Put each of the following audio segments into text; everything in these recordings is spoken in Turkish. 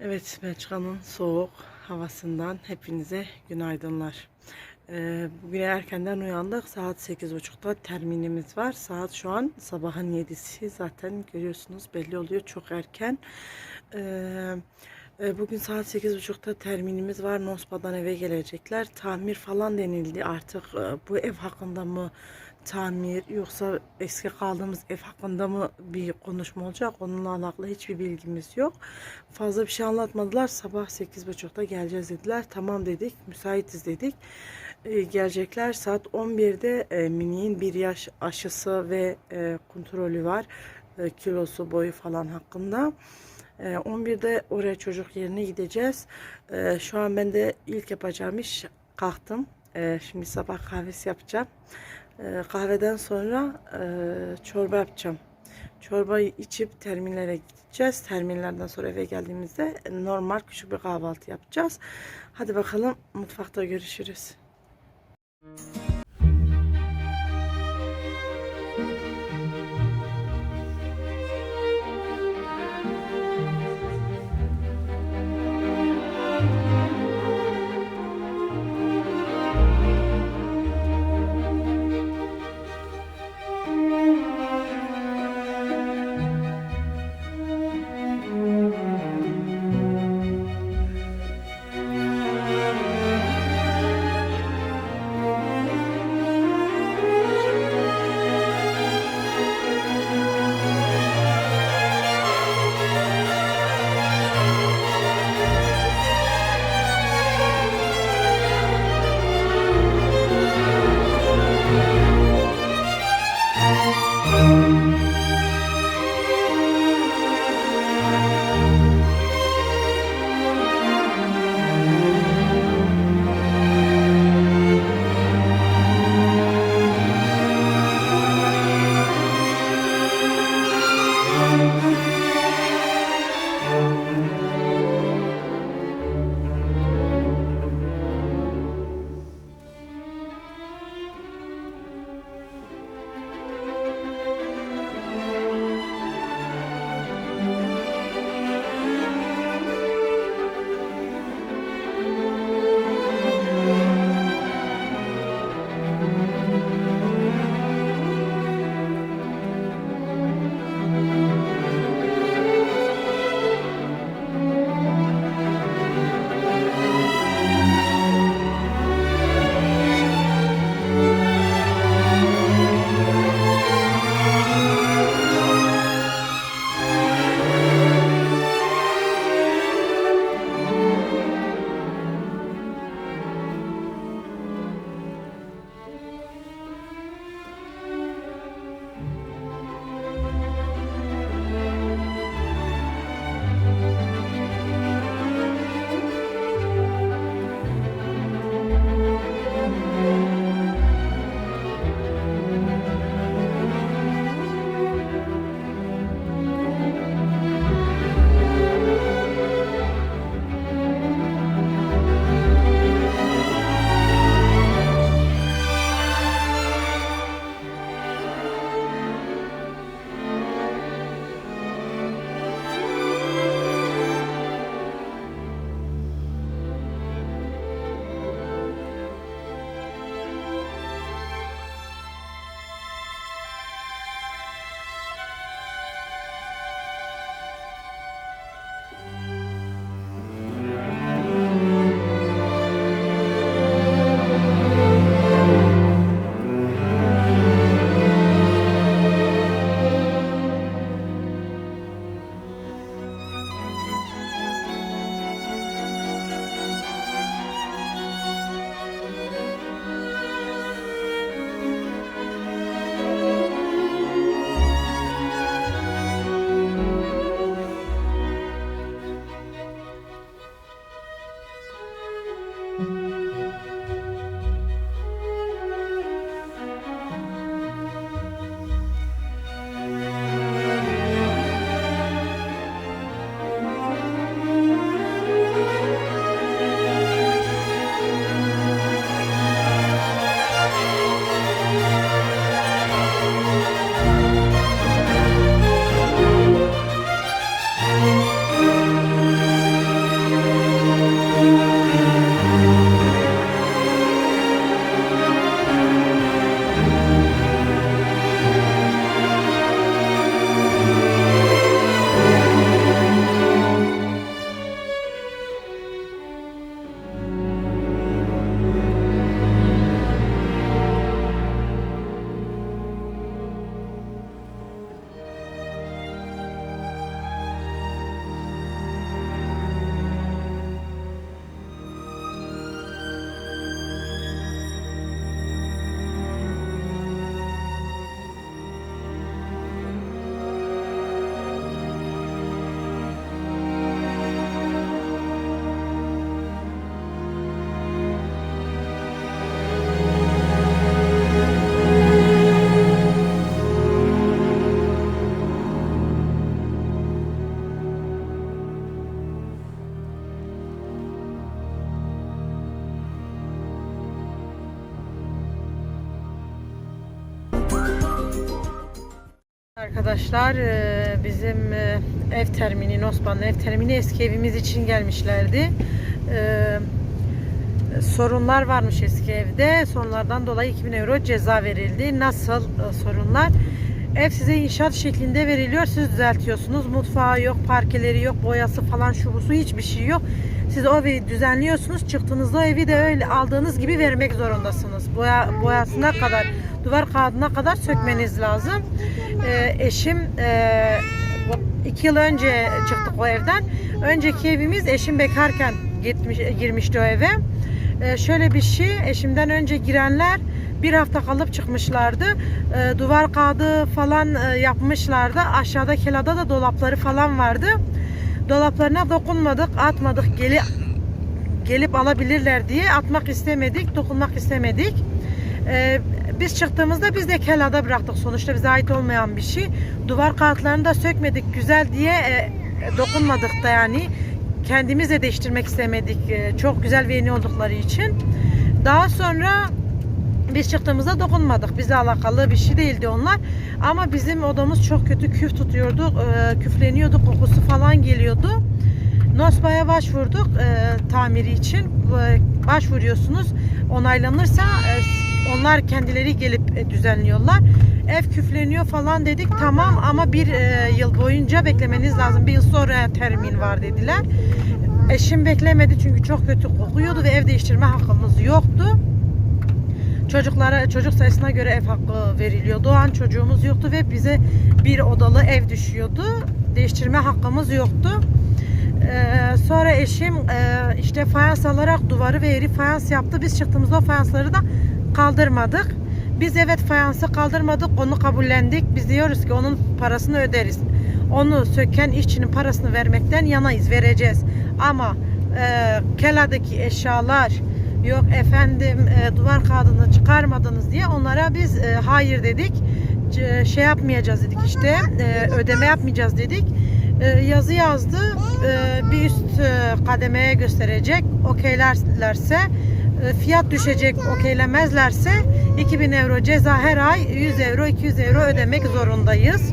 Evet, Belçika'nın soğuk havasından hepinize günaydınlar. Ee, bugün erkenden uyandık. Saat 8.30'da terminimiz var. Saat şu an sabahın 7'si. Zaten görüyorsunuz belli oluyor çok erken. Ee, bugün saat 8.30'da terminimiz var. Nospa'dan eve gelecekler. Tamir falan denildi artık. e, bu ev hakkında mı tamir yoksa eski kaldığımız ev hakkında mı bir konuşma olacak? Onunla alakalı hiçbir bilgimiz yok. Fazla bir şey anlatmadılar. Sabah 8.30'da geleceğiz dediler. Tamam dedik. Müsaitiz dedik. Ee, gelecekler saat 11'de e, Mini'nin bir yaş aşısı ve e, kontrolü var. E, kilosu, boyu falan hakkında. E, 11'de oraya çocuk yerine gideceğiz. E, şu an ben de ilk yapacağım iş kalktım. E, şimdi sabah kahvesi yapacağım. Kahveden sonra e, çorba yapacağım. Çorbayı içip terminlere gideceğiz. Terminlerden sonra eve geldiğimizde normal küçük bir kahvaltı yapacağız. Hadi bakalım mutfakta görüşürüz. Arkadaşlar e, bizim e, ev termini Nosman'ın ev termini eski evimiz için gelmişlerdi. E, Sorunlar varmış eski evde. Sorunlardan dolayı 2000 euro ceza verildi. Nasıl sorunlar? Ev size inşaat şeklinde veriliyor. Siz düzeltiyorsunuz. Mutfağı yok, parkeleri yok, boyası falan şu busu hiçbir şey yok. Siz o evi düzenliyorsunuz. Çıktığınızda evi de öyle aldığınız gibi vermek zorundasınız. Boya, boyasına kadar, duvar kağıdına kadar sökmeniz lazım. Ee, eşim e, iki yıl önce çıktık o evden. Önceki evimiz eşim bekarken gitmiş, girmişti o eve. Ee, şöyle bir şey, eşimden önce girenler bir hafta kalıp çıkmışlardı. Ee, duvar kağıdı falan e, yapmışlardı. Aşağıda kelada da dolapları falan vardı. Dolaplarına dokunmadık, atmadık. Geli, gelip alabilirler diye atmak istemedik, dokunmak istemedik. Ee, biz çıktığımızda biz de kelada bıraktık. Sonuçta bize ait olmayan bir şey. Duvar kağıtlarını da sökmedik güzel diye e, dokunmadık da yani. Kendimiz de değiştirmek istemedik. E, çok güzel ve yeni oldukları için. Daha sonra biz çıktığımızda dokunmadık. Bizle alakalı bir şey değildi onlar. Ama bizim odamız çok kötü küf tutuyordu. E, küfleniyordu. Kokusu falan geliyordu. Nosba'ya başvurduk e, tamiri için. E, başvuruyorsunuz. Onaylanırsa e, onlar kendileri gelip e, düzenliyorlar. Ev küfleniyor falan dedik. Tamam ama bir e, yıl boyunca beklemeniz lazım. Bir yıl sonra termin var dediler. Eşim beklemedi çünkü çok kötü kokuyordu ve ev değiştirme hakkımız yoktu. Çocuklara çocuk sayısına göre ev hakkı veriliyor. Doğan çocuğumuz yoktu ve bize bir odalı ev düşüyordu. Değiştirme hakkımız yoktu. Ee, sonra eşim e, işte fayans alarak duvarı ve yeri fayans yaptı. Biz çıktığımızda o fayansları da kaldırmadık. Biz evet fayansı kaldırmadık, onu kabullendik. Biz diyoruz ki onun parasını öderiz. Onu söken işçinin parasını vermekten yanayız, vereceğiz. Ama e, keladaki eşyalar, yok efendim e, duvar kağıdını çıkarmadınız diye onlara biz e, hayır dedik. C- şey yapmayacağız dedik işte, e, ödeme yapmayacağız dedik. E, yazı yazdı. E, bir üst e, kademeye gösterecek. Okeylerlerse e, fiyat düşecek. Okeylemezlerse 2000 euro ceza her ay 100 euro 200 euro ödemek zorundayız.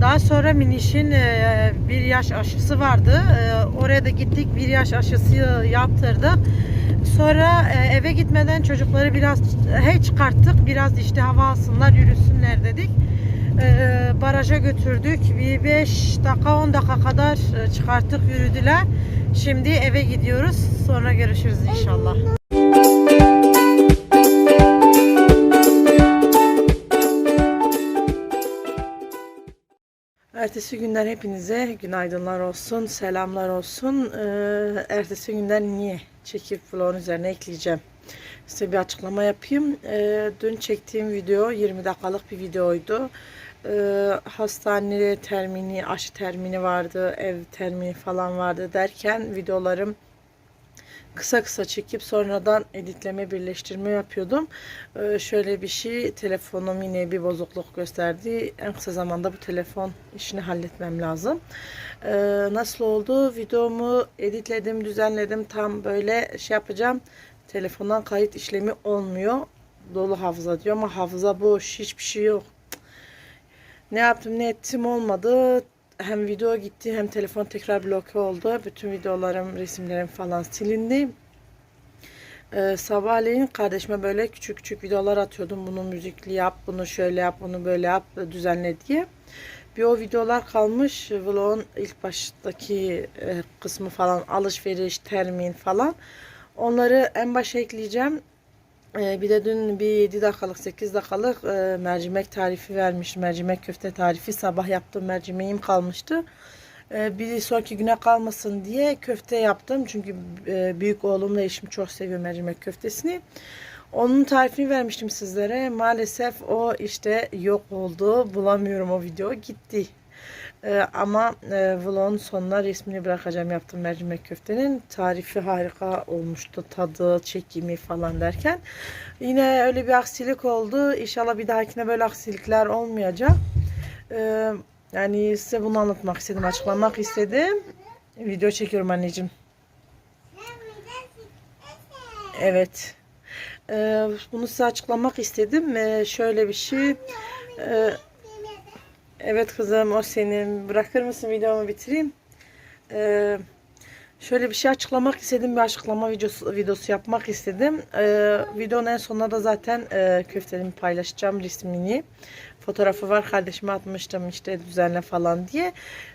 Daha sonra Miniş'in e, bir yaş aşısı vardı. E, oraya da gittik bir yaş aşısı yaptırdık. Sonra e, eve gitmeden çocukları biraz hey çıkarttık. Biraz işte hava alsınlar, yürüsünler dedik. Baraja götürdük. Bir 5 dakika 10 dakika kadar e, çıkarttık, yürüdüler. Şimdi eve gidiyoruz. Sonra görüşürüz inşallah. Ertesi günden hepinize günaydınlar olsun, selamlar olsun. Ee, ertesi günden niye çekip vlogun üzerine ekleyeceğim. Size bir açıklama yapayım. Ee, dün çektiğim video 20 dakikalık bir videoydu. Ee, hastane termini, aşı termini vardı, ev termini falan vardı derken videolarım kısa kısa çekip sonradan editleme birleştirme yapıyordum. Ee, şöyle bir şey telefonum yine bir bozukluk gösterdi. En kısa zamanda bu telefon işini halletmem lazım. Ee, nasıl oldu? Videomu editledim, düzenledim. Tam böyle şey yapacağım. Telefondan kayıt işlemi olmuyor. Dolu hafıza diyor ama hafıza boş. Hiçbir şey yok. Ne yaptım ne ettim olmadı. Hem video gitti hem telefon tekrar bloke oldu. Bütün videolarım, resimlerim falan silindi. Ee, sabahleyin kardeşime böyle küçük küçük videolar atıyordum. Bunu müzikli yap, bunu şöyle yap, bunu böyle yap, düzenle diye. Bir o videolar kalmış. Vlogun ilk baştaki e, kısmı falan alışveriş, termin falan. Onları en başa ekleyeceğim. Ee, bir de dün bir 7 dakikalık 8 dakikalık e, mercimek tarifi vermiş. Mercimek köfte tarifi sabah yaptığım mercimeğim kalmıştı. Ee, bir sonraki güne kalmasın diye köfte yaptım. Çünkü e, büyük oğlumla eşim çok seviyor mercimek köftesini. Onun tarifini vermiştim sizlere. Maalesef o işte yok oldu. Bulamıyorum o video. Gitti. Ee, ama e, vlogun sonuna resmini bırakacağım yaptığım mercimek köftenin. Tarifi harika olmuştu. Tadı, çekimi falan derken. Yine öyle bir aksilik oldu. İnşallah bir dahakine böyle aksilikler olmayacak. Ee, yani size bunu anlatmak istedim, açıklamak istedim. Video çekiyorum anneciğim. Evet. Ee, bunu size açıklamak istedim. Ee, şöyle bir şey. Ee, Evet kızım o senin. Bırakır mısın videomu bitireyim? Ee, şöyle bir şey açıklamak istedim. Bir açıklama videosu, videosu yapmak istedim. Ee, videonun en sonunda da zaten e, köftelerimi paylaşacağım resmini. Fotoğrafı var. Kardeşime atmıştım işte düzenle falan diye.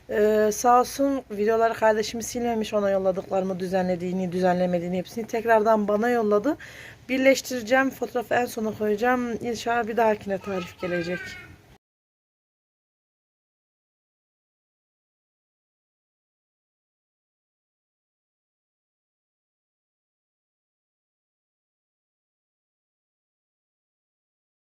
Ee, sağ olsun videoları kardeşimi silmemiş. Ona yolladıklarımı düzenlediğini, düzenlemediğini hepsini tekrardan bana yolladı. Birleştireceğim. Fotoğrafı en sona koyacağım. İnşallah bir dahakine tarif gelecek.